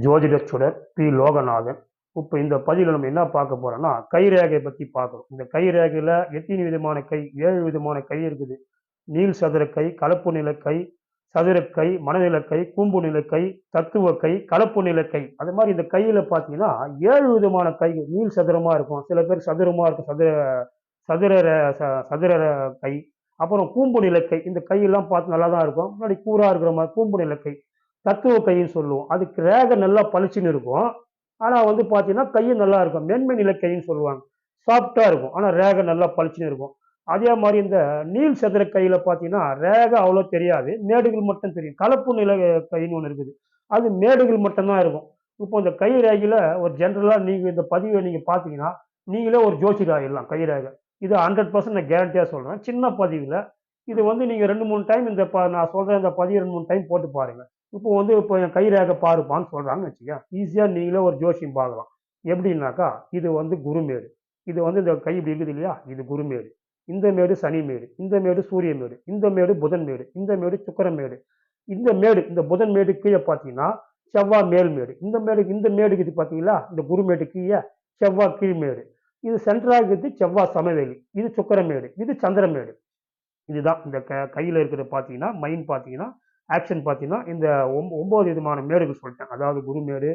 ஜோதிட சுடர் பி. லோகநாதன். இப்போ இந்த பதிவில் நம்ம என்ன பார்க்க போறோம்னா கை ரேகையை பற்றி பார்க்குறோம் இந்த கை ரேகையில் எத்தனை விதமான கை? ஏழு விதமான கை இருக்குது. நீள் சதுர கை கலப்பு நிலக்கை கை சதுரக்கை மனநிலக்கை கூம்பு நிலக்கை தத்துவ கை கலப்பு நிலக்கை அது மாதிரி இந்த கையில் பார்த்தீங்கன்னா ஏழு விதமான கை நீள் சதுரமாக இருக்கும். சில பேர் சதுரமாக இருக்கும். சதுர சதுர ரே- ச- சதுர கை. அப்புறம் கூம்பு நிலக்கை இந்த கையெல்லாம் பார்த்து நல்லா தான் இருக்கும். முன்னாடி கூறாக இருக்கிற மாதிரி கூம்பு நிலக்கை தத்துவ கைன்னு சொல்லுவோம். அதுக்கு ரேகை நல்லா பளிச்சுன்னு இருக்கும். ஆனால் வந்து பார்த்தீங்கன்னா கையும் நல்லா இருக்கும். மென்மை நிலக்கைன்னு சொல்லுவாங்க. சாஃப்டாக இருக்கும். ஆனால் ரேகை நல்லா பளிச்சுன்னு இருக்கும். அதே மாதிரி இந்த நீள் சதுர கையில் பார்த்தீங்கன்னா ரேகை அவ்வளோ தெரியாது. மேடுகள் மட்டும் தெரியும். கலப்பு நில கைன்னு ஒன்று இருக்குது. அது மேடுகள் மட்டும்தான் இருக்கும். இப்போ இந்த கை ரேகையில் ஒரு ஜென்ரலாக நீங்கள் இந்த பதிவை நீங்கள் பார்த்தீங்கன்னா நீங்களே ஒரு ஜோசியர் ஆகிடலாம் கை ரேகை. இது ஹண்ட்ரட் பர்சன்ட் நான் கேரண்டியாக சொல்கிறேன் சின்ன பதிவில் இது வந்து நீங்கள் ரெண்டு மூணு டைம் இந்த ப நான் சொல்கிற இந்த பதிவு ரெண்டு மூணு டைம் போட்டு பாருங்கள் இப்போ வந்து இப்போ என் கை ரேகை பாருப்பான்னு சொல்கிறாங்கன்னு வச்சுக்கோங்க ஈஸியாக நீங்களே ஒரு ஜோஷியம் பார்க்கலாம். எப்படின்னாக்கா இது வந்து குருமேடு இது வந்து இந்த கை இப்படி இருக்குது இல்லையா? இது குருமேடு இந்த மேடு சனி மேடு. இந்த மேடு சூரிய மேடு. இந்த மேடு புதன் மேடு. இந்த மேடு சுக்கர மேடு. இந்த மேடு இந்த புதன் மேடு கீழே பார்த்தீங்கன்னா செவ்வாய் மேல் மேடு. இந்த மேடு இந்த மேடுக்கு இது பார்த்தீங்களா? இந்த குருமேடு கீழே செவ்வாய் கீழ் மேடு. இது சென்ட்ராக இருக்குது செவ்வாய் சமவெளி. இது சுக்கரமேடு இது சந்திரமேடு இதுதான். இந்த க கையில் இருக்கிற பார்த்தீங்கன்னா மைண்ட் பார்த்தீங்கன்னா ஆக்ஷன் பார்த்தீங்கன்னா இந்த ஒம் ஒம்பது விதமான மேடுகள் சொல்லிட்டேன் அதாவது குருமேடு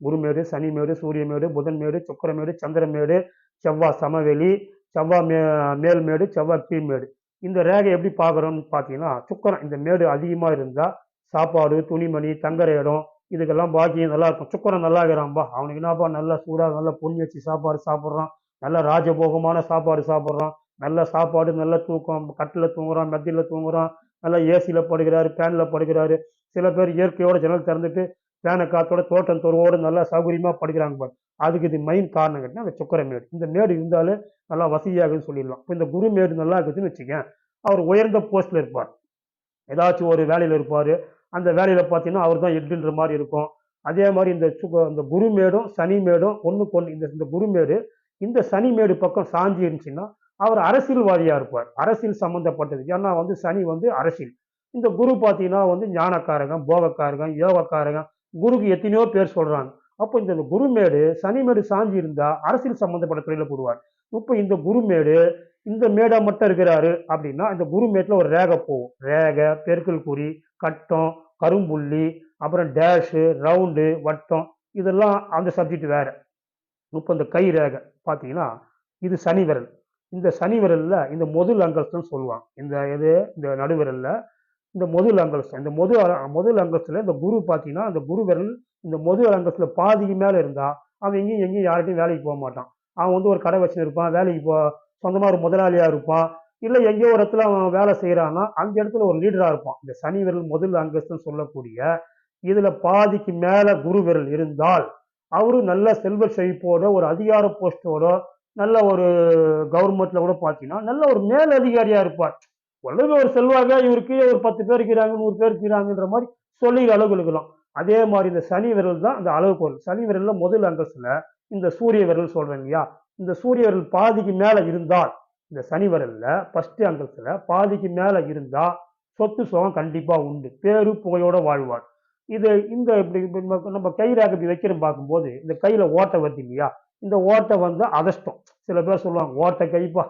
குருமேடு சனிமேடு சூரியமேடு புதன்மேடு சுக்கரமேடு சந்திரமேடு செவ்வாய் சமவெளி செவ்வாய் மே மேல்மேடு செவ்வாய் கீழ்மேடு இந்த ரேகை எப்படி பார்க்குறோம்னு பார்த்தீங்கன்னா சுக்கரம் இந்த மேடு அதிகமாக இருந்தால் சாப்பாடு துணிமணி தங்குற இடம் இதுக்கெல்லாம் பாக்கியம் நல்லா இருக்கும். சுக்கரம் நல்லா இருக்கிறான்பா அவனுக்கு என்னப்பா நல்லா சூடாக நல்லா பொண்ணு வச்சு சாப்பாடு சாப்பிட்றான். நல்லா ராஜபோகமான சாப்பாடு சாப்பிட்றான். நல்ல சாப்பாடு நல்ல தூக்கம் கட்டில் தூங்குறோம் மத்தியில் தூங்குறோம் நல்லா ஏசியில் படுக்கிறாரு ஃபேனில் படுக்கிறாரு. சில பேர் இயற்கையோட ஜன்னல் திறந்துட்டு ஃபேனை காத்தோட தோட்டம் தொருவோடு நல்லா சௌகரியமாக படுக்கிறாங்க பாரு. அதுக்கு இது மெயின் காரணம் கேட்டால் அந்த சுக்கரை மேடு. இந்த மேடு இருந்தாலே நல்லா வசதியாகுதுன்னு சொல்லிடலாம். இப்போ இந்த குரு மேடு நல்லா இருக்குதுன்னு வச்சுக்கேன் அவர் உயர்ந்த போஸ்ட்டில் இருப்பார். ஏதாச்சும் ஒரு வேலையில் இருப்பார். அந்த வேலையில் பார்த்தீங்கன்னா அவர் தான் எட்டுன்ற மாதிரி இருக்கும். அதே மாதிரி இந்த சுக இந்த குருமேடும் சனி மேடும் ஒன்றுக்கு ஒன்று இந்த இந்த குருமேடு இந்த சனி மேடு பக்கம் சாஞ்சி இருந்துச்சுன்னா அவர் அரசியல்வாதியாக இருப்பார். அரசியல் சம்மந்தப்பட்டது ஏன்னா வந்து சனி வந்து அரசியல். இந்த குரு பார்த்தீங்கன்னா வந்து ஞானக்காரகம் போகக்காரகம் யோகக்காரகம். குருக்கு எத்தனையோ பேர் சொல்கிறாங்க அப்போ இந்த குருமேடு சனிமேடு சாஞ்சி இருந்தால் அரசியல் சம்மந்தப்பட்ட துறையில் போடுவார். இப்போ இந்த குருமேடு இந்த மேடா மட்டும் இருக்கிறாரு அப்படின்னா இந்த குருமேட்டில் ஒரு ரேகை போகும். ரேகை பெருக்கல் குறி கட்டம் கரும்புள்ளி அப்புறம் டேஷு ரவுண்டு வட்டம். இதெல்லாம் அந்த சப்ஜெக்ட் வேறு. இப்போ இந்த கை ரேகை பார்த்தீங்கன்னா இது சனி விரல். இந்த சனி விரலில் இந்த முதல் அங்கஸ்தம் சொல்லுவாங்க இந்த இது இந்த நடுவிரல்ல இந்த முதல் அங்கஸ்தம் இந்த முது அ- முதல் அங்கஸ்தில் இந்த குரு பார்த்தீங்கன்னா அந்த குரு விரல் இந்த முதல் அங்கஸ்தில் பாதிக்கு மேலே இருந்தால் அவன் எங்கேயும் எங்கேயும் யார்கிட்டையும் வேலைக்கு போக மாட்டான். அவன் வந்து ஒரு கடை வச்சுன்னு இருப்பான். வேலைக்கு போ சொந்தமாக ஒரு முதலாளியாக இருப்பான். இல்லை எங்கேயோ ஒரு இடத்துல அவன் வேலை செய்கிறான்னா அந்த இடத்துல ஒரு லீடராக இருப்பான். இந்த சனி விரல் முதல் அங்கஸ்துன்னு சொல்லக்கூடிய இதில் பாதிக்கு மேலே குரு விரல் இருந்தால் அவரும் நல்ல செல்வ செழிப்போட ஒரு அதிகார போஸ்டோட நல்ல ஒரு கவர்மெண்ட்ல கூட பார்த்தீங்கன்னா நல்ல ஒரு மேல் அதிகாரியா இருப்பார். உலக ஒரு செல்வாக இவருக்கு ஒரு பத்து பேர் இருக்கிறாங்க நூறு பேர் இருக்கிறாங்கன்ற மாதிரி சொல்லி அளவு இருக்கலாம் அதே மாதிரி இந்த சனி விரல் தான் அந்த அளவுகோல் சனி விரல்ல முதல் அந்தஸ்துல இந்த சூரிய விரல் சொல்றேன் இல்லையா? இந்த சூரிய விரல் பாதிக்கு மேல இருந்தால் இந்த சனி விரல்ல ஃபர்ஸ்ட் அந்தஸ்துல பாதிக்கு மேல இருந்தா சொத்து சுகம் கண்டிப்பா உண்டு. பேரு புகையோட வாழ்வார். இது இந்த இப்படி நம்ம- கை கைராக இப்படி வைக்கிற பார்க்கும்போது இந்த கையில ஓட்டை வருது இல்லையா? இந்த ஓட்டை வந்து அதஷ்டம் சில பேர் சொல்லுவாங்க ஓட்டை கைப்பா.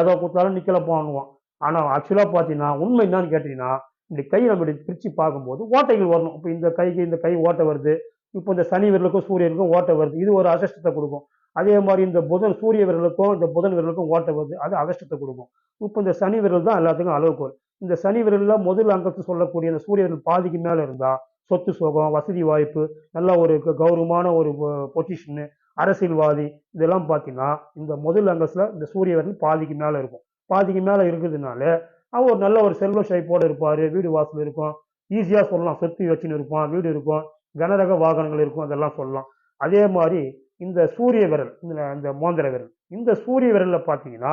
ஏதோ கொடுத்தாலும் நிற்கலப்பான்னுவான் ஆனால் ஆக்சுவலாக பார்த்தீங்கன்னா உண்மை என்னன்னு கேட்டீங்கன்னா இந்த கை நம்மளுடைய பிரித்து பார்க்கும்போது ஓட்டைகள் வரணும். இப்போ இந்த கைக்கு இந்த கை ஓட்டை வருது. இப்போ இந்த சனி விரலுக்கும் சூரியனுக்கும் ஓட்டை வருது. இது ஒரு அதிர்ஷ்டத்தை கொடுக்கும். அதே மாதிரி இந்த புதன் சூரிய விரலுக்கும் இந்த புதன் விரலுக்கும் ஓட்டை வருது. அது அதிர்ஷ்டத்தை கொடுக்கும். இப்போ இந்த சனி விரல் தான் எல்லாத்துக்கும் அளவுகோல். இந்த சனி விரலில் முதல் அங்கத்து சொல்லக்கூடிய இந்த சூரிய விரல் பாதிக்கு மேலே இருந்தால் சொத்து சுகம் வசதி வாய்ப்பு நல்ல ஒரு க- கௌரவமான ஒரு பொசிஷனு அரசியல்வாதி இதெல்லாம் பார்த்தீங்கன்னா இந்த முதல் அங்கத்துல இந்த சூரிய விரல் பாதிக்கு மேலே இருக்கும். பாதிக்கு மேலே இருக்கிறதுனால அவன் ஒரு நல்ல ஒரு செல்வ ஷைப்போடு இருப்பார் வீடு வாசல் இருக்கும். ஈஸியாக சொல்லலாம் சொத்து வச்சுன்னு இருப்பான் வீடு இருக்கும். கனரக வாகனங்கள் இருக்கும் அதெல்லாம் சொல்லலாம். அதே மாதிரி இந்த சூரிய விரல் இந்த இந்த மோந்திர விரல் இந்த சூரிய விரலில் பார்த்தீங்கன்னா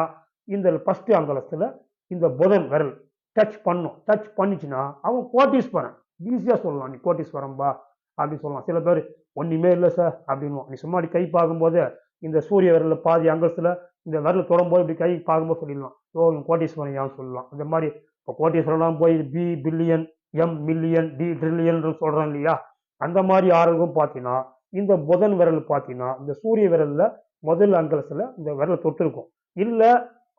இந்த ஃபஸ்ட்டு அங்கலத்தில் இந்த புதன் விரல் டச் பண்ணும். டச் பண்ணிச்சுன்னா அவன் கோட்டீஸ்வரன். ஈஸியாக சொல்லலாம் நீ கோட்டீஸ்வரம்பா அப்படின்னு சொல்லலாம். சில பேர் ஒன்றுமே இல்லை சார் அப்படின்னுவோம் நீ சும்மா அப்படி கை பார்க்கும்போது இந்த சூரிய விரலில் பாதி அங்கத்தில் இந்த விரல் தொடரும்போது இப்படி கை பார்க்கும்போது சொல்லிடலாம் ஓ இவன் கோட்டீஸ்வரன் சொல்லலாம் இந்த மாதிரி இப்போ கோட்டீஸ்வரன்லாம் போய் B billion M million T trillion சொல்கிறோம் இல்லையா? அந்த மாதிரி ஆரோக்கியம் பார்த்தீங்கன்னா இந்த புதன் விரல் பார்த்தீங்கன்னா இந்த சூரிய விரலில் முதல் அங்கலத்தில் இந்த விரல் தொட்டிருக்கும். இல்லை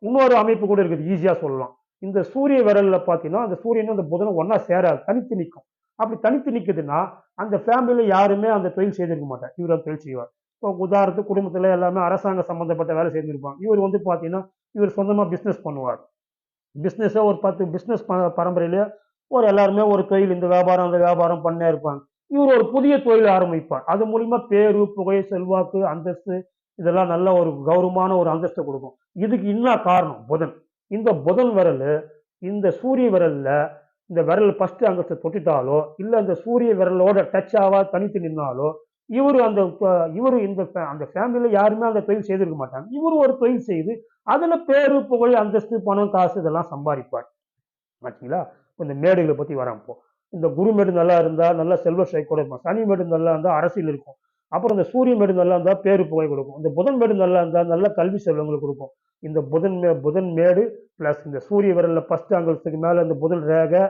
இன்னொரு அமைப்பு கூட இருக்குது ஈஸியாக சொல்லலாம். இந்த சூரிய விரலில் பார்த்தீங்கன்னா அந்த சூரியனும் அந்த புதனும் ஒன்றா சேராது தனித்து நிற்கும். அப்படி தனித்து நிற்குதுன்னா அந்த ஃபேமிலியில் யாருமே அந்த தொழில் செய்திருக்க மாட்டார் இவர் அந்த தொழில் செய்வார். இப்போ உதாரணத்துக்கு குடும்பத்தில் எல்லாமே அரசாங்க சம்மந்தப்பட்ட வேலை செய்திருப்பாங்க. இவர் வந்து பார்த்தீங்கன்னா இவர் சொந்தமாக பிஸ்னஸ் பண்ணுவார். பிஸ்னஸை ஒரு பத்து பிஸ்னஸ் ப பரம்பரையிலே ஒரு எல்லாருமே ஒரு தொழில் இந்த வியாபாரம் அந்த வியாபாரம் பண்ணே இருப்பாங்க. இவர் ஒரு புதிய தொழில் ஆரம்பிப்பார். அது மூலிமா பேரு புகை செல்வாக்கு அந்தஸ்து இதெல்லாம் நல்ல ஒரு கௌரவமான ஒரு அந்தஸ்தை கொடுக்கும். இதுக்கு என்ன காரணம்? புதன். இந்த புதன் விரல் இந்த சூரிய விரலில் இந்த விரல் ஃபர்ஸ்ட் அங்கத்தை தொட்டிட்டாலோ இல்லை அந்த சூரிய விரலோட டச் ஆவா தனித்து நின்னாலோ இவர் அந்த இவர் இந்த அந்த ஃபேமிலியில் யாருமே அந்த தொழில் செய்திருக்க மாட்டாங்க. இவர் ஒரு தொழில் செய்து அதில் பேரு புகழ் அந்தஸ்து பணம் காசு இதெல்லாம் சம்பாதிப்பார். ஆச்சுங்களா? இந்த மேடுகளை பற்றி வரப்போ இந்த குரு மேடு நல்லா இருந்தால் நல்லா செல்வ கூட இருக்கும் சனி மேடு நல்லா இருந்தால் அரசியல் இருக்கும். அப்புறம் இந்த சூரியன் மேடு நல்லா இருந்தால் பேரு புகை கொடுக்கும். இந்த புதன் மேடு நல்லா இருந்தால் நல்ல கல்வி செல்வங்களை கொடுக்கும். இந்த புதன் மே புதன் மேடு ப்ளஸ் இந்த சூரிய விரலில் ஃபஸ்ட் அங்கலத்துக்கு மேலே இந்த புதன் ரேகை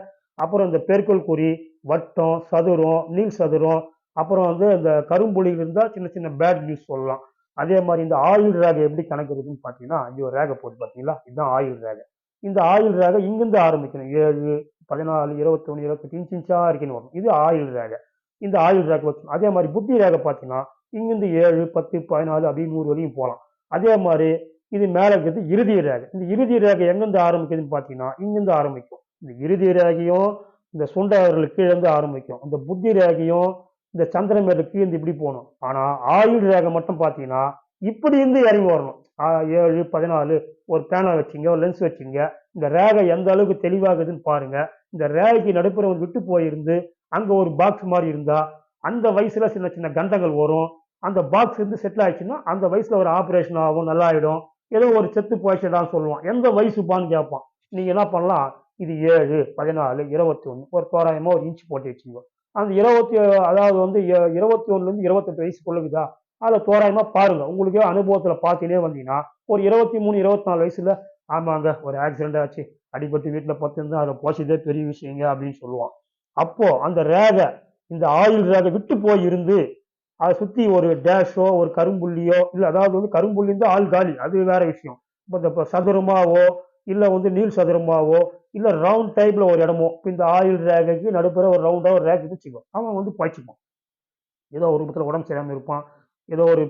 அப்புறம் இந்த பேர்கோள் குறி வட்டம் சதுரம் நீள் சதுரம் அப்புறம் வந்து இந்த கரும்புலி இருந்தால் சின்ன சின்ன பேட் நியூஸ் சொல்லலாம். அதே மாதிரி இந்த ஆயுள் ரேகை எப்படி கணக்குறதுன்னு பார்த்தீங்கன்னா இங்கே ஒரு ரேகை போட்டு பார்த்தீங்களா? இதுதான் ஆயுள் ரேகை. இந்த ஆயுள் ரேகை இங்கிருந்து ஆரம்பிக்கணும். ஏழு பதினாலு இருபத்தொன்று இருபத்தெட்டு இன்ச் இன்ச்சா இருக்குன்னு வரும். இது ஆயுள் ரேகை. இந்த ஆயுள் ரேகை வச்சுக்கணும் அதே மாதிரி புத்தி ரேகை பார்த்தீங்கன்னா இங்கிருந்து ஏழு பத்து பதினாலு அப்படி நூறு வரையும் போகலாம். அதே மாதிரி இது மேலே இருக்கிறது இறுதி ரேகை. இந்த இறுதி ரேகை எங்கேருந்து ஆரம்பிக்குதுன்னு பார்த்தீங்கன்னா இங்கிருந்து ஆரம்பிக்கும். இந்த இறுதி ரேகையும் இந்த சுண்டவர்கள் கீழேருந்து ஆரம்பிக்கும். இந்த புத்தி ரேகையும் இந்த சந்திரமேலுக்கு இந்த இப்படி போகணும். ஆனால் ஆயுள் ரேகை மட்டும் பார்த்தீங்கன்னா இப்படி இருந்து இறங்கி வரணும். ஏழு பதினாலு ஒரு பேனா வச்சிங்க ஒரு லென்ஸ் வச்சிங்க. இந்த ரேகை எந்த அளவுக்கு தெளிவாகுதுன்னு பாருங்க. இந்த ரேகைக்கு நடுப்புற விட்டு போயிருந்து அங்கே ஒரு பாக்ஸ் மாதிரி இருந்தால் அந்த வயசில் சின்ன சின்ன கண்டங்கள் வரும். அந்த பாக்ஸ் இருந்து செட்டில் ஆயிடுச்சுன்னா அந்த வயசில் ஒரு ஆப்ரேஷன் ஆகும் நல்லா ஆகிடும் ஏதோ ஒரு செத்து போயிடுச்சுடான்னு சொல்லுவான். எந்த வயசுப்பான்னு கேட்பான். நீங்கள் என்ன பண்ணலாம்? இது ஏழு பதினாலு இருபத்தி ஒன்று ஒரு தோராயமாக ஒரு இன்ச் போட்டு வச்சுக்கோ. அந்த இருபத்தி அதாவது வந்து இருபத்தி ஒன்றுலேருந்து இருபத்தெட்டு வயசு கொள்ளுதா அதில் தோராயமாக பாருங்கள் உங்களுக்கே அனுபவத்தில் பார்த்துனே வந்தீங்கன்னா ஒரு இருபத்தி மூணு இருபத்தி நாலு வயசில் ஆமாங்க ஒரு ஆக்சிடென்ட் ஆச்சு. அடிபட்டு வீட்டில் பத்துருந்து அதில் போச்சதே பெரிய விஷயங்க அப்படின்னு சொல்லுவான். அப்போ அந்த ரேகை இந்த ஆயுள் ரேகை விட்டு போய் இருந்து அதை சுத்தி ஒரு டேஷோ ஒரு கரும்புள்ளியோ இல்லை அதாவது வந்து கரும்புள்ளி இருந்தால் ஆள் காலி அது வேற விஷயம். இப்போ இந்த சதுரமாவோ இல்லை வந்து நீள் சதுரமாவோ இல்லை ரவுண்ட் டைப்ல ஒரு இடமோ இப்போ இந்த ஆயுள் ரேகைக்கு நடுப்புற ஒரு ரவுண்டா ஒரு ரேக் வச்சுக்கோ. அவன் வந்து பாய்ச்சிப்பான் ஏதோ ஒரு விதத்தில் உடம்பு சரியாமல் இருப்பான். ஏதோ ஒரு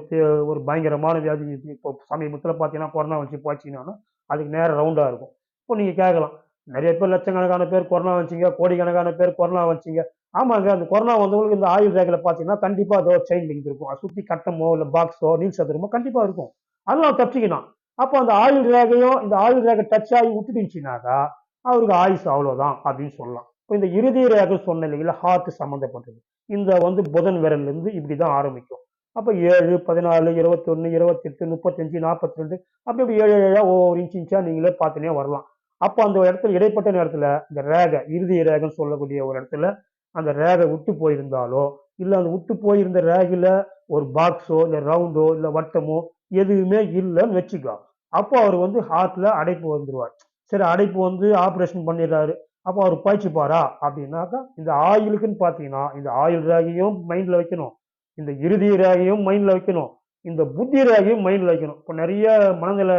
ஒரு பயங்கரமான வியாதி இப்போ சமீபத்தில் பார்த்தீங்கன்னா கொரோனா வச்சு போச்சுன்னா அதுக்கு நேரம் ரவுண்டாக இருக்கும். இப்போ நீங்கள் கேட்கலாம் நிறைய பேர் லட்சக்கணக்கான பேர் கொரோனா வந்துச்சிங்க கோடிக்கணக்கான பேர் கொரோனா வந்துச்சிங்க. ஆமாங்க அந்த கொரோனா வந்தவங்களுக்கு இந்த ஆயுள் ரேகையில் பார்த்தீங்கன்னா கண்டிப்பாக அதோ செயின் லிங்க் இருக்கும். அதை சுற்றி கட்டமோ இல்லை பாக்ஸோ நீல் சதுரமோ கண்டிப்பாக இருக்கும் அதெல்லாம் தப்பிச்சிக்கணும். அப்போ அந்த ஆயுள் ரேகையும் இந்த ஆயுள் ரேகை டச் ஆகி விட்டுட்டுச்சுனாக்கா அவருக்கு ஆயுஸ் அவ்வளோதான் அப்படின்னு சொல்லலாம். இப்போ இந்த இறுதி ரேகை சொன்ன இல்லைங்களா ஹார்ட் சம்மந்தப்பட்டது இந்த வந்து புதன் விரல்ல இருந்து இப்படி தான் ஆரம்பிக்கும். அப்போ ஏழு பதினாலு இருபத்தொன்று இருபத்தெட்டு முப்பத்தஞ்சு நாற்பத்தி ரெண்டு அப்படி அப்படி ஏழு ஏழாக ஒவ்வொரு இன்ச்சு இன்ச்சா நீங்களே பார்த்துனே வரலாம். அப்போ அந்த இடத்துல இடைப்பட்ட நேரத்தில் இந்த ரேகை இறுதி ரேகைன்னு சொல்லக்கூடிய ஒரு இடத்துல அந்த ரேகை விட்டு போயிருந்தாலோ இல்லை அந்த விட்டு போயிருந்த ரேகில் ஒரு பாக்ஸோ இல்லை ரவுண்டோ இல்லை வட்டமோ எதுவுமே இல்லைன்னு வச்சுக்கோ. அப்போ அவர் வந்து ஹார்ட்ல அடைப்பு வந்துருவார். சரி அடைப்பு வந்து ஆப்ரேஷன் பண்ணிடுறாரு. அப்போ அவர் பாய்ச்சிப்பாரா? அப்படின்னாக்கா இந்த ஆயிலுக்குன்னு பார்த்தீங்கன்னா இந்த ஆயுள் ரேகையும் மைண்டில் வைக்கணும். இந்த இறுதி ரேகையும் மைண்டில் வைக்கணும். இந்த புத்தி ரேகையும் மைண்டில் வைக்கணும். இப்போ நிறைய மனநல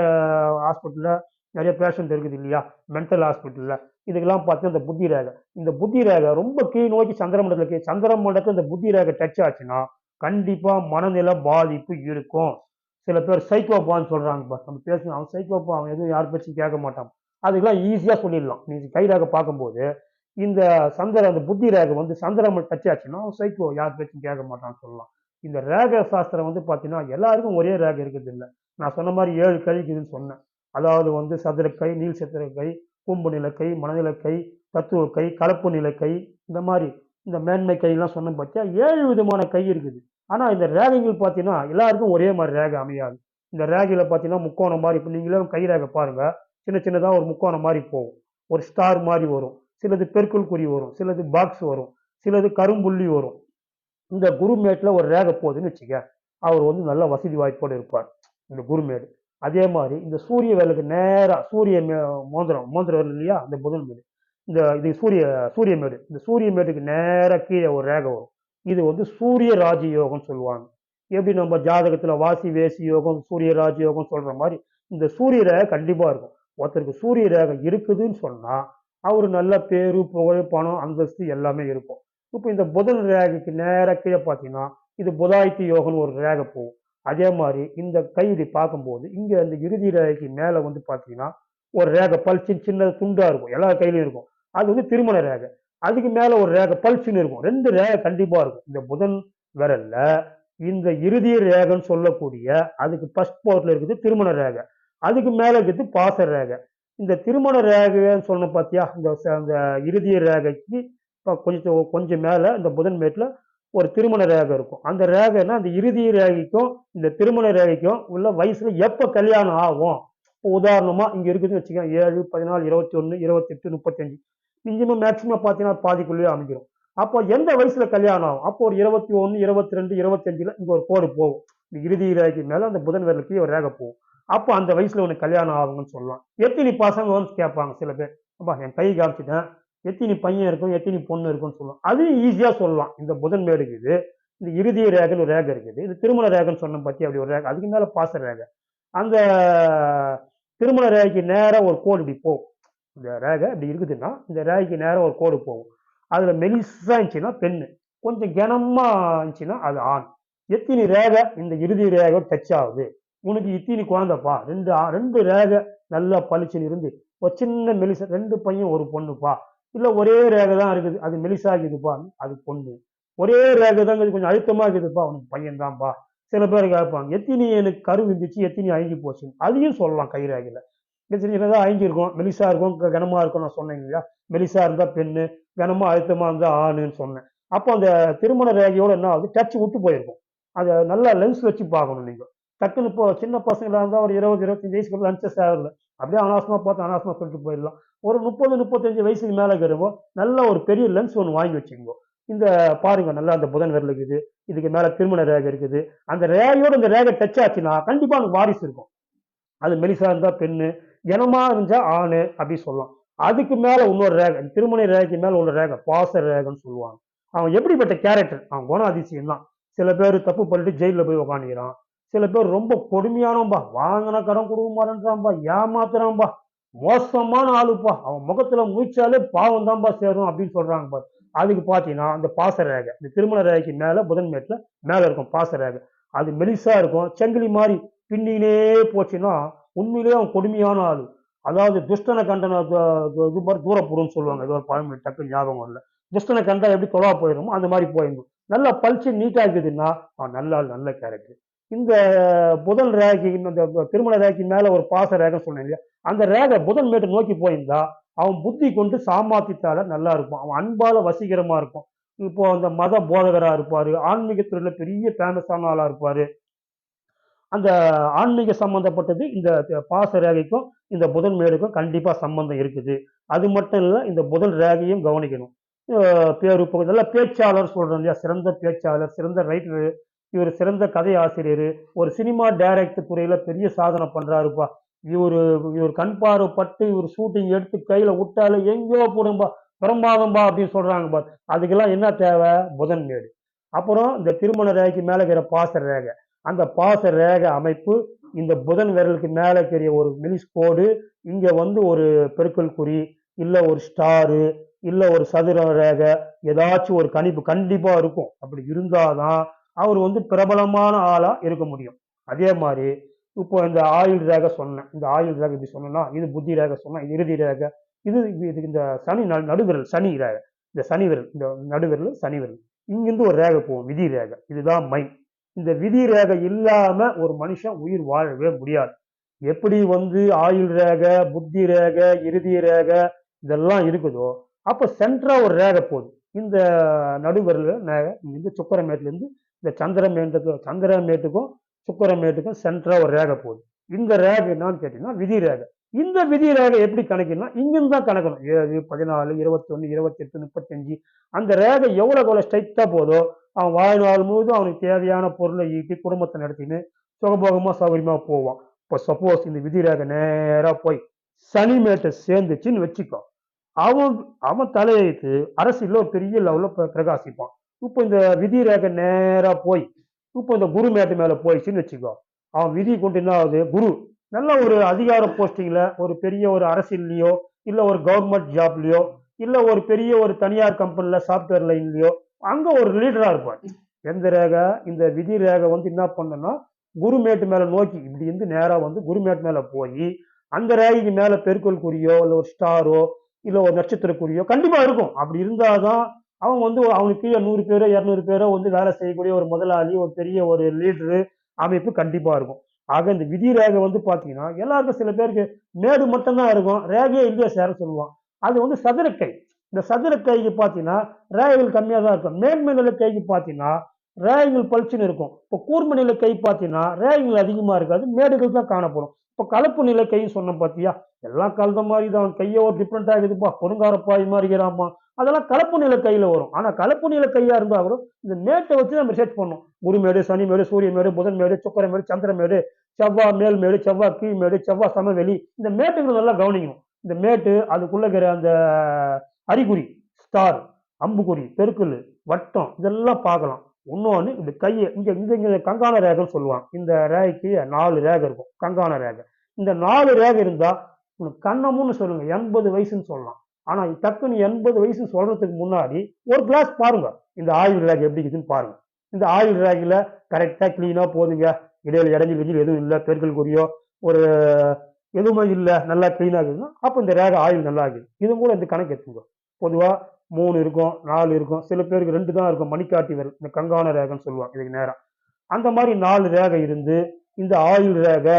ஹாஸ்பிட்டலில் நிறைய பேஷண்ட் இருக்குது இல்லையா? மென்டல் ஹாஸ்பிட்டலில் இதுக்கெல்லாம் பார்த்தீங்கன்னா இந்த புத்தி ரேகை. இந்த புத்தி ரேகை ரொம்ப கீழ் நோக்கி சந்திரமண்டலத்துக்கு சந்திரமண்டலத்தில் இந்த புத்தி ரேகை டச் ஆச்சுன்னா கண்டிப்பாக மனநிலை பாதிப்பு இருக்கும். சில பேர் சைக்கோப்பான்னு சொல்கிறாங்கப்பா நம்ம பேசணும் அவன் சைக்கோப்பா அவன் எதுவும் யார் பேச்சும் கேட்க மாட்டான். அதுக்கெல்லாம் ஈஸியாக சொல்லிடலாம். நீ கை ரேகை பார்க்கும்போது இந்த சந்திர அந்த புத்தி ரேகை வந்து சந்திரமன் டச் ஆச்சுன்னா அவன் சைக்கோ யார் பேச்சும் கேட்க மாட்டான்னு சொல்லலாம். இந்த ரேக சாஸ்திரம் வந்து பார்த்தீங்கன்னா எல்லாருக்கும் ஒரே ரேகை இருக்குது இல்லை. நான் சொன்ன மாதிரி ஏழு கழிக்குதுன்னு சொன்னேன். அதாவது வந்து சதுரக்கை நீள் சதுரக்கை கூம்பு நிலக்கை மனநிலக்கை தத்துவ கை கலப்பு நிலக்கை இந்த மாதிரி இந்த மேன்மை கையெல்லாம் சொன்ன பார்த்தா ஏழு விதமான கை இருக்குது. ஆனால் இந்த ரேகைகள் பார்த்தீங்கன்னா எல்லாருக்கும் ஒரே மாதிரி ரேகை அமையாது. இந்த ரேகையில் பார்த்தீங்கன்னா முக்கோணம் மாதிரி இப்போ நீங்களே கை ரேகை பாருங்கள் சின்ன சின்னதாக ஒரு முக்கோணம் மாதிரி போகும். ஒரு ஸ்டார் மாதிரி வரும். சிலது பெருக்குள் குறி வரும். சிலது பாக்ஸ் வரும். சிலது கரும்புள்ளி வரும். இந்த குருமேட்டில் ஒரு ரேகை போகுதுன்னு வச்சுக்க அவர் வந்து நல்ல வசதி வாய்ப்போடு இருப்பார். இந்த குருமேடு. அதே மாதிரி இந்த சூரிய வேலுக்கு நேராக சூரிய மே மோந்திரம் மோந்திரம் வருது இல்லையா? இந்த புதன் மேடு. இந்த இது சூரிய சூரிய மேடு. இந்த சூரிய மேடுக்கு நேராக கீழே ஒரு ரேகை வரும். இது வந்து சூரிய ராஜயோகம் சொல்லுவாங்க. எப்படி நம்ம ஜாதகத்தில் வாசி வேசி யோகம் சூரிய ராஜயோகம் சொல்கிற மாதிரி இந்த சூரிய ரேகை கண்டிப்பாக இருக்கும். ஒருத்தருக்கு சூரிய ரேகை இருக்குதுன்னு சொன்னால் அவர் நல்ல பேரு புகழ் பணம் அந்தஸ்து எல்லாமே இருக்கும். இப்போ இந்த புதன் ரேகைக்கு நேராக கீழே பார்த்தீங்கன்னா இது புதாயத்து யோகம்னு ஒரு ரேகை போகும். அதே மாதிரி இந்த கயிறு பார்க்கும்போது இங்கே அந்த இறுதி ரேகைக்கு மேலே வந்து பார்த்தீங்கன்னா ஒரு ரேகை பல்ச்சு சின்ன துண்டாக இருக்கும். எல்லா கையிலையும் இருக்கும். அது வந்து திருமண ரேகை. அதுக்கு மேலே ஒரு ரேகை பல்ச்சுன்னு இருக்கும். ரெண்டு ரேகை கண்டிப்பாக இருக்கும். இந்த புதன் விரலில் இந்த இறுதி ரேகைன்னு சொல்லக்கூடிய அதுக்கு ஃபர்ஸ்ட் போர்ட்ல இருக்குது திருமண ரேகை. அதுக்கு மேலே இருக்குது பாச ரேகை. இந்த திருமண ரேகைன்னு சொன்ன பார்த்தியா இந்த ச- அந்த இறுதி ரேகைக்கு இப்போ கொஞ்சம் கொஞ்சம் மேலே இந்த புதன் மேட்டில் ஒரு திருமண ரேகை இருக்கும். அந்த ரேகைன்னா அந்த இறுதி ரேகைக்கும் இந்த திருமண ரேகைக்கும் உள்ள வயசுல எப்ப கல்யாணம் ஆகும்? இப்போ உதாரணமா இங்க இருக்குதுன்னு வச்சுக்கோங்க ஏழு பதினாலு இருபத்தி ஒன்று இருபத்தெட்டு முப்பத்தஞ்சு. மினிமம் மேக்சிமம் பார்த்தீங்கன்னா பாதிக்குள்ளேயே அமைஞ்சிடும் அப்போ எந்த வயசுல கல்யாணம் ஆகும்? அப்போ ஒரு இருபத்தி ஒன்று இருபத்தி ரெண்டு இருபத்தஞ்சுல இங்க ஒரு கோடு போகும். இந்த இறுதி ரேகைக்கு மேல அந்த புதன் விரலுக்கு ஒரு ரேகை போகும். அப்போ அந்த வயசுல உனக்கு கல்யாணம் ஆகுங்கன்னு சொல்லலாம். எத்தனை பசங்க வந்து கேட்பாங்க சில பேர். அப்பா என் கை காமிச்சிட்டேன். எத்தினி பையன் இருக்கும் எத்தினி பொண்ணு இருக்கும்னு சொல்லலாம் அதையும் ஈஸியாக சொல்லலாம். இந்த புதன் மேடு இருக்குது இந்த இறுதி ரேகைன்னு ஒரு ரேகை இருக்குது இது திருமண ரேகைன்னு சொன்ன பற்றி அப்படி ஒரு ரேகை அதுக்கு மேலே பாச ரேகை. அந்த திருமண ரேகைக்கு நேராக ஒரு கோடு இப்படி போகும். இந்த ரேகை இப்படி இருக்குதுன்னா இந்த ரேகைக்கு நேராக ஒரு கோடு போகும். அதில் மெலிசாக இருந்துச்சுன்னா பெண்ணு கொஞ்சம் கனமாக இருந்துச்சுன்னா அது ஆண். எத்தினி ரேகை இந்த இறுதி ரேகை டச் ஆகுது. உனக்கு இத்தினி குழந்தைப்பா ரெண்டு ரெண்டு ரேகை நல்லா பளிச்சுன்னு இருந்து ஒரு சின்ன மெலிசா ரெண்டு பையன் ஒரு பொண்ணுப்பா இல்லை ஒரே ரேகை தான் இருக்குது. அது மெலிசா இருக்குதுப்பா அது பொண்ணு. ஒரே ரேகை தான் கொஞ்சம் அழுத்தமாக இருக்குதுப்பா. உனக்கு பையன் தான்ப்பா சில பேர் கேட்பாங்க எத்தினி எனக்கு கரு இருந்துச்சு எத்தினி அழிஞ்சு போச்சு? அதையும் சொல்லலாம் கை ரேகையில். சின்ன சின்னதாக அழிஞ்சிருக்கும் மெலிசா இருக்கும் கனமாக இருக்கும் நான் சொன்னேன் இல்லையா? மெலிசா இருந்தால் பெண்ணு கனமாக அழுத்தமாக இருந்தால் ஆணுன்னு சொன்னேன். அப்போ அந்த திருமண ரேகையோட என்ன ஆகுது? டச் விட்டு போயிருக்கும். அதை நல்லா லென்ஸ் வச்சு பார்க்கணும் நீங்கள் டக்குன்னு இப்போ சின்ன பசங்களாக இருந்தால் ஒரு இருபது இருபத்தஞ்சு வயசுக்கு லஞ்சஸ் ஆகல. அப்படியே அனாவசமா பார்த்து அனாசமாக சொல்லிட்டு போயிடலாம். ஒரு முப்பது முப்பத்தஞ்சு வயசுக்கு மேலே இருக்கிறவோ நல்ல ஒரு பெரிய லென்ஸ் ஒன்று வாங்கி வச்சுக்கோங்க. இந்த பாருங்க நல்லா அந்த புதன் விரல் இருக்குது. இதுக்கு மேலே திருமண ரேகை இருக்குது. அந்த ரேகையோட இந்த ரேகை டச் ஆச்சுன்னா கண்டிப்பாக அந்த வாரிசு இருக்கும். அது மெலிசா இருந்தால் பெண்ணு இனமாக இருந்தால் ஆணு அப்படின்னு சொல்லலாம். அதுக்கு மேலே இன்னொரு ரேகை திருமண ரேகைக்கு மேலே உள்ள ரேகை பாச ரேகைன்னு சொல்லுவாங்க. அவன் எப்படிப்பட்ட கேரக்டர் அவன் குண அதிசயம் தான் சில பேர் தப்பு பண்ணிட்டு ஜெயிலில் போய் உக்காந்துக்கிறான். சில பேர் ரொம்ப கொடுமையானவன்பா. வாங்கின கடன் கொடுக்க மாட்டேன்றான்பா ஏமாத்துறான்பா. மோசமான ஆளுப்பா. அவன் முகத்துல முழிச்சாலே பாவம் தான்பா சேரும் அப்படின்னு சொல்றாங்கப்பா. அதுக்கு பாத்தீங்கன்னா அந்த பாச ரேகை இந்த திருமண ரேகைக்கு மேல புதன் மேட்ல மேல இருக்கும் பாச ரேகை அது மெலிசா இருக்கும். செங்கிலி மாதிரி பின்னினே போச்சுன்னா உண்மையிலேயே அவன் கொடுமையான ஆள். அதாவது துஷ்டனை கண்டன இது மாதிரி தூரப்புறம்னு சொல்லுவாங்க. இது ஒரு பழமொழி டக்கு ஞாபகம் இல்லை துஷ்டனை கண்டா எப்படி தொலா போயிடுமோ அந்த மாதிரி போயிடும். நல்லா பளிச்சு நீட்டா இருக்குதுன்னா அவன் நல்ல ஆள் நல்ல கேரக்டர் இந்த புதன் ரேகை இந்த திருமண ரேகைக்கு மேலே ஒரு பாச ரேகை சொன்னேன் இல்லையா? அந்த ரேகை புதன் மேட்டு நோக்கி போயிருந்தா அவன் புத்தி கொண்டு சாமாத்தித்தால நல்லா இருப்பான். அவன் அன்பால வசீகரமா இருக்கும் இப்போ அந்த மத போதகரா இருப்பாரு ஆன்மீகத்துறையில பெரிய ஃபேமஸான ஆளா இருப்பாரு. அந்த ஆன்மீக சம்பந்தப்பட்டது இந்த பாச ரேகைக்கும் இந்த புதன் மேடுக்கும் கண்டிப்பா சம்பந்தம் இருக்குது. அது மட்டும் இல்ல இந்த புதன் ரேகையும் கவனிக்கணும். அஹ் பேரு நல்ல பேச்சாளர் சொல்றோம் இல்லையா? சிறந்த பேச்சாளர் சிறந்த ரைட்டர் இவர் சிறந்த கதை ஆசிரியர். ஒரு சினிமா டைரக்ட் துறையில் பெரிய சாதனை பண்ணுறாருப்பா இவரு இவர் கண் பார்வைப்பட்டு இவர் ஷூட்டிங் எடுத்து கையில் விட்டாலே எங்கேயோ போடும்பா பிரமாதம்பா அப்படின்னு சொல்கிறாங்கப்பா பார். அதுக்கெல்லாம் என்ன தேவை? புதன் மேடு. அப்புறம் இந்த திருமண ரேகைக்கு மேலே இருக்கிற பாச ரேகை. அந்த பாச ரேகை அமைப்பு இந்த புதன் விரலுக்கு மேலே இருக்கிற ஒரு மினிஸ் கோடு இங்கே வந்து ஒரு பெருக்கல் குறி இல்லை ஒரு ஸ்டாரு இல்லை ஒரு சதுர ரேகை ஏதாச்சும் ஒரு கணிப்பு கண்டிப்பாக இருக்கும். அப்படி இருந்தால் தான் அவர் வந்து பிரபலமான ஆளா இருக்க முடியும். அதே மாதிரி இப்போ இந்த ஆயுள் ரேகை சொன்னேன். இந்த ஆயுள் ரேகை இப்படி சொன்னேன்னா இது புத்தி ரேகை சொன்னேன் இது இறுதி ரேகை இது இது- இதுக்கு இந்த சனி நடுவிரல் சனி ரேகை இந்த சனி விரல் இந்த நடுவிரல் சனி விரல். இங்கிருந்து ஒரு ரேகை போகும் விதி ரேகை. இதுதான் மைண்ட் இந்த விதி ரேகை இல்லாம ஒரு மனுஷன் உயிர் வாழவே முடியாது. எப்படி வந்து ஆயுள் ரேகை புத்தி ரேகை இறுதி ரேகை இதெல்லாம் இருக்குதோ அப்போ சென்டரா ஒரு ரேகை போகுது. இந்த நடுவரில் ரேகை இந்த சுக்கரமேட்டுல இந்த சந்திரமேட்டுக்கு சந்திரமேட்டுக்கும் சுக்கரமேட்டுக்கும் சென்டராக ஒரு ரேகை போகுது. இந்த ரேகை என்னன்னு கேட்டீங்கன்னா விதி ரேகை இந்த விதி ரேகை எப்படி கணக்கிடலாம்? இங்கிருந்து தான் கணக்கணும். ஏழு பதினாலு இருபத்தொன்று இருபத்தெட்டு முப்பத்தஞ்சு. அந்த ரேகை எவ்வளோ எவ்வளோ ஸ்ட்ரைட்டாக போதோ அவன் வாழ்நாள் முழுவதும் அவனுக்கு தேவையான பொருளை ஈட்டி குடும்பத்தை நடத்தின்னு சுகபோகமாக சௌகரியமாக போவான். இப்போ சப்போஸ் இந்த விதி ரேகை நேராக போய் சனிமேட்டை சேர்ந்துச்சின்னு வச்சுக்கோ. அவன் அவன் தலையெழுத்து அரசியல்ல ஒரு பெரிய லெவலில் பிரகாசிப்பான். இப்போ இந்த விதி ரேகை நேராக போய் இப்போ இந்த குரு மேட்டு மேலே போயிடுச்சுன்னு வச்சுக்கோ அவன் விதி கொண்டு என்ன ஆகுது? குரு நல்ல ஒரு அதிகார போஸ்டிங்கில் ஒரு பெரிய ஒரு அரசியல்லையோ இல்லை ஒரு கவர்மெண்ட் ஜாப்லையோ இல்லை ஒரு பெரிய ஒரு தனியார் கம்பெனியில் சாஃப்ட்வேர் லைன்லையோ அங்கே ஒரு லீடராக இருப்பார் எந்த ரேகை? இந்த விதி ரேகை வந்து என்ன பண்ணுன்னா குருமேட்டு மேலே நோக்கி இப்படி இருந்து நேராக வந்து குருமேட் மேலே போய் அந்த ரேகைக்கு மேலே பெருக்கல் குறியோ இல்லை ஒரு ஸ்டாரோ இல்லை ஒரு நட்சத்திர குறியோ இருக்கும். அப்படி இருந்தால் தான் அவன் வந்து அவனுக்கு கீழே நூறு பேரோ இரநூறு பேரோ வந்து வேலை செய்யக்கூடிய ஒரு முதலாளி ஒரு பெரிய ஒரு லீடரு அமைப்பு கண்டிப்பாக இருக்கும். ஆக இந்த விதி ரேகை வந்து பார்த்தீங்கன்னா எல்லாருக்கும் சில பேருக்கு மேடு மட்டும்தான் இருக்கும். ரேகையே இந்தியா சேர சொல்லுவான். அது வந்து சதுரக்கை இந்த சதுர கைக்கு பார்த்தீங்கன்னா ரேகைகள் கம்மியாக தான் இருக்கும். மேன்மை நிலை கைக்கு பார்த்தீங்கன்னா ரேகைகள் பளிச்சுன்னு இருக்கும். இப்போ கூர்ம நிலை கை பார்த்தீங்கன்னா ரேகைகள் அதிகமாக இருக்காது. மேடுகள் தான் காணப்படும். இப்போ கலப்பு நிலை கைன்னு சொன்னோம் பார்த்தியா எல்லாம் கலந்த மாதிரி தான் கையை ஒரு டிஃப்ரெண்ட் ஆகுதுப்பா கொடுங்காரப்பாய் மாதிரி இருக்கிறாமா அதெல்லாம் கலப்பு நில கையில் வரும். ஆனால் கலப்பு நிலை கையாக இருந்தால் கூட இந்த மேட்டை வச்சு நம்ம ரிசர்ச் பண்ணோம் குருமேடு சனி மேடு புதன்மேடு மேடு புதன் மேடு மேடு செவ்வாய் மேல் மேடு செவ்வாய் கீழ் மேடு செவ்வாய் சமவெளி. இந்த மேட்டுங்கிறது நல்லா கவனிக்கணும். இந்த மேட்டு அதுக்குள்ளே இருக்கிற அந்த அறிகுறி ஸ்டார் அம்புக்குறி பெருக்கல் வட்டம் இதெல்லாம் பார்க்கலாம். இன்னொன்று இந்த கையை இங்கே இங்கே இங்கே கங்கான ரேகைன்னு சொல்லுவாங்க. இந்த ரேகைக்கு நாலு ரேகை இருக்கும் கங்கான ரேகை. இந்த நாலு ரேகை இருந்தால் உனக்கு கண்ணமுன்னு சொல்லுங்கள் எண்பது வயசுன்னு சொல்லலாம். ஆனால் டக்குன்னு எண்பது வயசு சொல்கிறதுக்கு முன்னாடி ஒரு கிளாஸ் பாருங்கள் இந்த ஆயுள் ரேக் எப்படி இருக்குதுன்னு பாருங்கள் இந்த ஆயுள் ரேக்கில் கரெக்டாக க்ளீனாக போதுங்க. இடையில இடைஞ்சல் இடையில் எதுவும் இல்லை. பெருக்கல் குறியோ ஒரு எதுவுமே இல்லை. நல்லா க்ளீனாக இருக்குதுன்னா அப்போ இந்த ரேகை ஆயில் நல்லா இருக்குது. இது கூட இந்த கணக்கு எடுத்துங்க பொதுவாக மூணு இருக்கும் நாலு இருக்கும். சில பேருக்கு ரெண்டு தான் இருக்கும். மணிக்காட்டி வரும் இந்த கங்கான ரேகன்னு சொல்லுவாங்க. இதுக்கு நேரம். அந்த மாதிரி நாலு ரேகை இருந்து இந்த ஆயுள் ரேகை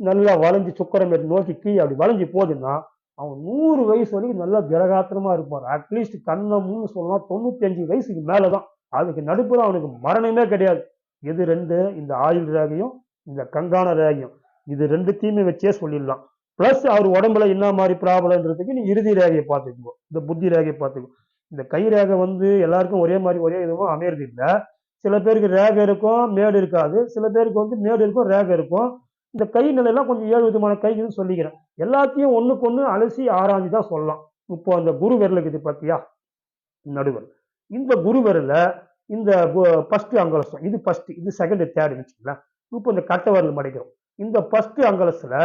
நல்லா வளைஞ்சு சுக்கரம் எடுத்து நோக்கி கீழே அப்படி வளைஞ்சு போகுதுன்னா அவன் நூறு வயசு வரைக்கும் நல்லா கிரகாத்திரமா இருப்பார் அட்லீஸ்ட் கண்ணம்னு சொல்லலாம் தொண்ணூத்தஞ்சு வயசுக்கு மேலே தான் அதுக்கு நடுப்புற அவனுக்கு மரணமே கிடையாது. எது ரெண்டு இந்த ஆயுள் ரேகையும் இந்த கங்கான ரேகையும். இது ரெண்டுத்தையுமே வச்சே சொல்லிடலாம். ப்ளஸ் அவர் உடம்புல என்ன மாதிரி ப்ராப்ளம்ன்றதுக்கு நீ இறுதி ரேகையை பார்த்துக்கோ. இந்த புத்தி ரேகையை பார்த்துக்கோ. இந்த கை ரேகை வந்து எல்லாருக்கும் ஒரே மாதிரி ஒரே இதுவும் அமையறது இல்லை சில பேருக்கு ரேகை இருக்கும் மேடு இருக்காது. சில பேருக்கு வந்து மேடு இருக்கும் ரேகை இருக்கும். இந்த கை நிலையெல்லாம் கொஞ்சம் ஏழு விதமான கைகள்னு சொல்லிக்கிறேன். எல்லாத்தையும் ஒன்றுக்கு ஒன்று அலசி ஆராய்ஞ்சு தான் சொல்லலாம். இப்போ அந்த குரு விரலுக்கு இது பார்த்தியா? நடுவர். இந்த குரு விரல இந்த ஃபஸ்ட்டு அங்கலசம் இது ஃபஸ்ட்டு இது செகண்டு தேர்டு வச்சுக்கலாம் இப்போ இந்த கட்டை விரல் மடிக்கிறோம். இந்த ஃபஸ்ட்டு அங்கலசில்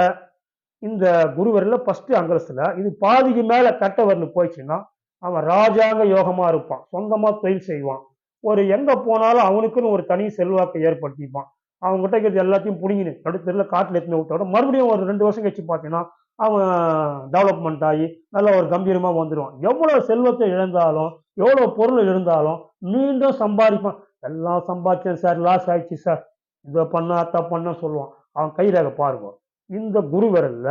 இந்த குருவரில் ஃபஸ்ட்டு அங்கலசில் இது பாதிக்கு மேலே கட்ட வரல் போயிடுச்சுன்னா அவன் ராஜாங்க யோகமாக இருப்பான். சொந்தமாக தொழில் செய்வான். ஒரு எங்கே போனாலும் அவனுக்குன்னு ஒரு தனி செல்வாக்கை ஏற்படுத்திப்பான். அவங்ககிட்ட இருக்கிறது எல்லாத்தையும் பிடிங்கினு தெருவில் காட்டில் எடுத்துன்னு விட்டோட மறுபடியும் ஒரு ரெண்டு வருஷம் கழிச்சு பார்த்தீங்கன்னா அவன் டெவலப்மெண்ட் ஆகி நல்ல ஒரு கம்பீரமாக வந்துடுவான் எவ்வளோ செல்வத்தை இழந்தாலும் எவ்வளோ பொருள் இருந்தாலும் மீண்டும் சம்பாதிப்பான் எல்லாம் சம்பாதிச்சேன் சார் லாஸ் ஆயிடுச்சு சார் இதை பண்ணா அத்தா பண்ண சொல்லுவான். அவன் கை ரேகை பாருங்க. இந்த குரு விரல்ல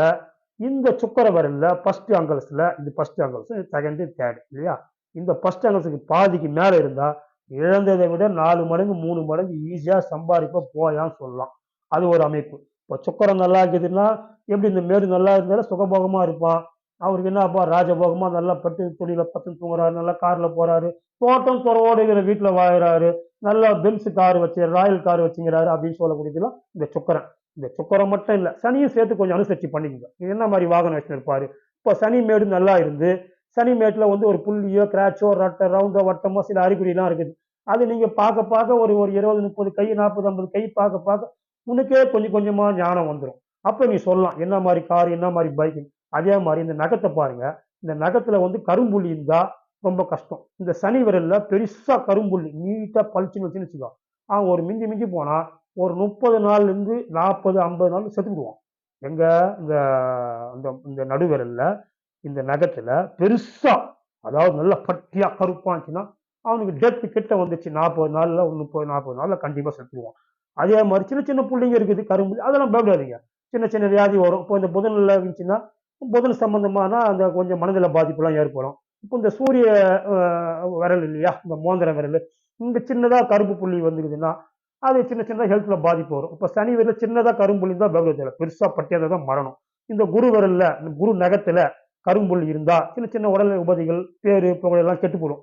இந்த சுக்கர விரல்ல ஃபர்ஸ்ட் அங்கல்ஸ்ல இது ஃபர்ஸ்ட் அங்கல்ஸ் செகண்ட் தேர்ட் இல்லையா? இந்த ஃபர்ஸ்ட் அங்கல்ஸுக்கு பாதிக்கு மேலே இருந்தால் இழந்ததை விட நாலு மடங்கு மூணு மடங்கு ஈஸியாக சம்பாதிப்ப போயான்னு சொல்லலாம். அது ஒரு அமைப்பு. இப்போ சுக்கரம் நல்லா இருக்குதுன்னா எப்படி இந்த மேடு நல்லா இருந்தாலும் சுகபோகமாக இருப்பான். அவருக்கு என்னப்பா ராஜபோகமாக நல்லா பட்டு தொழில பத்து தூங்குறாரு நல்லா காரில் போகிறாரு தோட்டம் துறவோடுங்கிற வீட்டில் வாழ்கிறாரு நல்லா பென்ஸ் கார் வச்சு ராயல் கார் வச்சுங்கிறாரு அப்படின்னு சொல்லக்கூடியதுலாம் இந்த சுக்கரன் இந்த சுக்கரம் மட்டும் இல்லை சனியும் சேர்த்து கொஞ்சம் அனுசரிச்சு பண்ணிக்கோங்க. என்ன மாதிரி வாகனம் வச்சுருப்பாரு இப்போ சனி மேடு நல்லா இருந்து சனி மேட்டில் வந்து ஒரு புள்ளியோ கிராச்சோ ரட்டை ரவுண்டோ வட்டமோ சில அறிகுறிலாம் இருக்குது. அது நீங்கள் பார்க்க பார்க்க ஒரு ஒரு இருபது முப்பது கை நாற்பது ஐம்பது கை பார்க்க பார்க்க உனக்கே கொஞ்சம் கொஞ்சமாக ஞானம் வந்துடும் அப்போ நீ சொல்லலாம் என்ன மாதிரி கார் என்ன மாதிரி பைக் அதே மாதிரி இந்த நகத்தை பாருங்க. இந்த நகத்துல வந்து கரும்புள்ளி இருந்தா ரொம்ப கஷ்டம். இந்த சனி விரல்ல பெருசா கரும்புள்ளி நீட்டா பளிச்சுன்னு வச்சுன்னு வச்சுக்கோ. அவன் ஒரு மிஞ்சி மிஞ்சி போனா ஒரு முப்பது நாள்ல இருந்து நாற்பது ஐம்பது நாள் செத்து எங்கள் எங்க? இந்த இந்த இந்த நடுவிரல்ல இந்த நகத்துல பெருசா அதாவது நல்ல பட்டியா கருப்பாச்சுன்னா அவனுக்கு டெத்து கிட்ட வந்துச்சு நாற்பது நாளில் முப்பது நாற்பது நாளில் கண்டிப்பாக செத்துருவான். அதே மாதிரி சின்ன சின்ன பிள்ளைங்க இருக்குது கரும்பு அதெல்லாம் பயப்படாதீங்க. சின்ன சின்ன வியாதி வரும். இப்போ இந்த புதனில் இருந்துச்சுன்னா புதன் சம்மந்தமானா அந்த கொஞ்சம் மனதில் பாதிப்புலாம் ஏற்படும். இப்போ இந்த சூரிய விரல் இல்லையா இந்த மோந்திர விரல் இந்த சின்னதாக கரும்பு புள்ளி வந்துக்குதுன்னா அது சின்ன சின்னதாக ஹெல்த்தில் பாதிப்பு வரும். இப்போ சனி விரல் சின்னதாக கரும்புள்ளி தான் பயப்படல பெருசாக பட்டியதை தான் மரணம் இந்த குரு விரல்ல இந்த குரு நகத்தில் கரும்புள்ளி இருந்தால் சின்ன சின்ன உடல் உபதிகள் பேரு புகழெல்லாம் கெட்டு போடும்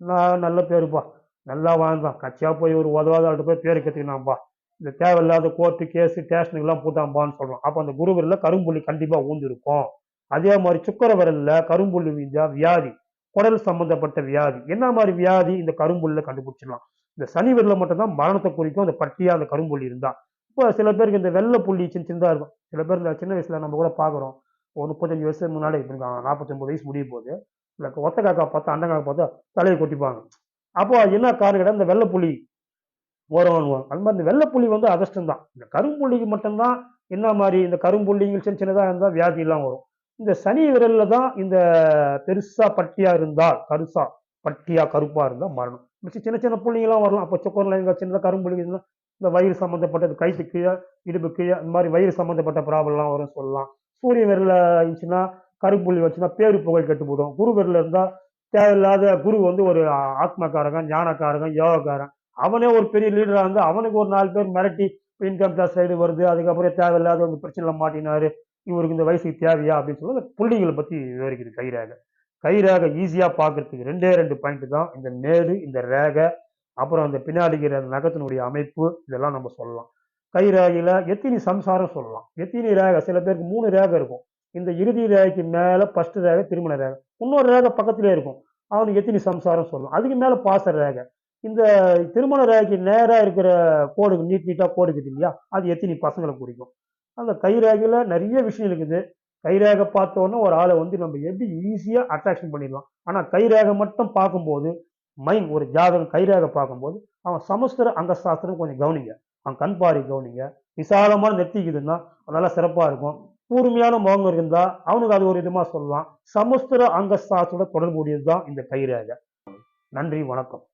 நான் நல்ல பேருப்பா. நல்லா வாழ்ந்தான் கட்சியாக போய் ஒரு உதவாத ஆள்கிட்ட போய் பேர் கற்றுக்கினான்பா இந்த தேவையில்லாத கோர்ட்டு கேஸு ஸ்டேஷனுக்கெல்லாம் போட்டாம்பான்னு சொல்கிறோம் அப்போ அந்த குருவிரில் கரும்புள்ளி கண்டிப்பாக ஊந்திருக்கும். அதே மாதிரி சுக்கர விரலில் கரும்புள்ளி வீஞ்சா வியாதி குடல் சம்பந்தப்பட்ட வியாதி. என்ன மாதிரி வியாதி? இந்த கரும்புள்ளியில் கண்டுபிடிச்சிடலாம். இந்த சனி விரலில் மட்டும்தான் மரணத்தை குறிக்கும். அந்த பட்டியாக அந்த கரும்புள்ளி இருந்தால் இப்போ சில பேருக்கு இந்த வெள்ளை புள்ளி சின்ன சின்னதாக இருக்கும். சில பேர் இந்த சின்ன வயசில் நம்ம கூட பார்க்குறோம். ஒரு முப்பத்தஞ்சு வயசு முன்னாடி இருக்காங்க நாற்பத்தொம்பது வயசு முடிய போது இல்லை ஒத்த காக்கா பார்த்தா அந்த காக்கா பார்த்தா தலையை கொட்டிப்பாங்க. அப்போ என்ன காரணம் கேட்டா இந்த வெள்ளை புள்ளி அது மாதிரி இந்த வெள்ளை வந்து அதிர்ஷ்டம் தான். இந்த கரும்புள்ளிக்கு மட்டும்தான் என்ன மாதிரி இந்த கரும்புள்ளிங்கள் சின்ன சின்னதாக இருந்தால் வியாதியெல்லாம் வரும். இந்த சனி விரலில் தான் இந்த பெருசா பட்டியா இருந்தால் கருசா பட்டியா கருப்பா இருந்தால் மரணம். மிச்சம் சின்ன சின்ன புள்ளிங்கெல்லாம் வரலாம். அப்போ சொக்கரில் எங்க சின்னதாக கரும்புள்ளிங்க இருந்தால் இந்த வயிறு சம்மந்தப்பட்டது கைத்து கீழே இடுப்பு கீழே இந்த மாதிரி வயிறு சம்மந்தப்பட்ட ப்ராப்ளம்லாம் வரும் சொல்லலாம். சூரிய விரலில் இருந்துச்சுன்னா கருப்புள்ளி வச்சுன்னா பேரு புகழ் கெட்டு போடும் குரு இருந்தால் தேவையில்லாத குரு வந்து ஒரு ஆத்மக்காரகன் ஞானக்காரகன் யோகக்காரன். அவனே ஒரு பெரிய லீடராக இருந்து அவனுக்கு ஒரு நாலு பேர் மிரட்டி இன்கம் டேக்ஸ் சைடு வருது அதுக்கப்புறம் தேவையில்லாத ஒரு பிரச்சனை மாட்டினாரு இவருக்கு இந்த வயசுக்கு தேவையா அப்படின்னு சொல்லி புள்ளிகளை பற்றி விவரிக்குது கைராக. கைராக ஈஸியாக பார்க்கறதுக்கு ரெண்டே ரெண்டு பாயிண்ட் தான். இந்த நேடு இந்த ரேகை அப்புறம் அந்த பின்னாடிக்கிற அந்த நகத்தினுடைய அமைப்பு இதெல்லாம் நம்ம சொல்லலாம். கைரேகையில் எத்தினி சம்சாரம் சொல்லலாம். எத்தினி ரேகை சில பேருக்கு மூணு ரேகை இருக்கும். இந்த இறுதி ரேகைக்கு மேலே ஃபஸ்ட்டு ரேகை திருமண ரேகை. இன்னொரு ரேகை பக்கத்திலே இருக்கும். அவனுக்கு எத்தினி சம்சாரம் சொல்லலாம் அதுக்கு மேலே பாச ரேகை. இந்த திருமண ரேகைக்கு நேராக இருக்கிற கோடு நீட் நீட்டாக கோடு இருக்குது இல்லையா? அது எத்தினி பசங்களை குறிக்கும். அந்த கை ரேகையில் நிறைய விஷயம் இருக்குது. கை ரேகை பார்த்தோன்னே ஒரு ஆளை வந்து நம்ம எப்படி ஈஸியாக அட்ராக்ஷன் பண்ணிடலாம்? ஆனால் கை ரேகை மட்டும் பார்க்கும்போது மைண்ட் ஒரு ஜாதகம் கை ரேகை பார்க்கும்போது அவன் சமஸ்திர அங்க சாஸ்திரம் கொஞ்சம் கவனிங்க. அவன் கண் பாரி கவனிங்க. விசாலமான நெத்திக்குதுன்னா நல்லா சிறப்பாக இருக்கும். கூர்மையான முகம் இருந்தால் அவனுக்கு அது ஒரு விதமாக சொல்லலாம். சமஸ்திர அங்கஸ்தாசோட சாஸ்திரோட தொடர்புடையது தான் இந்த கைரேகை. நன்றி வணக்கம்.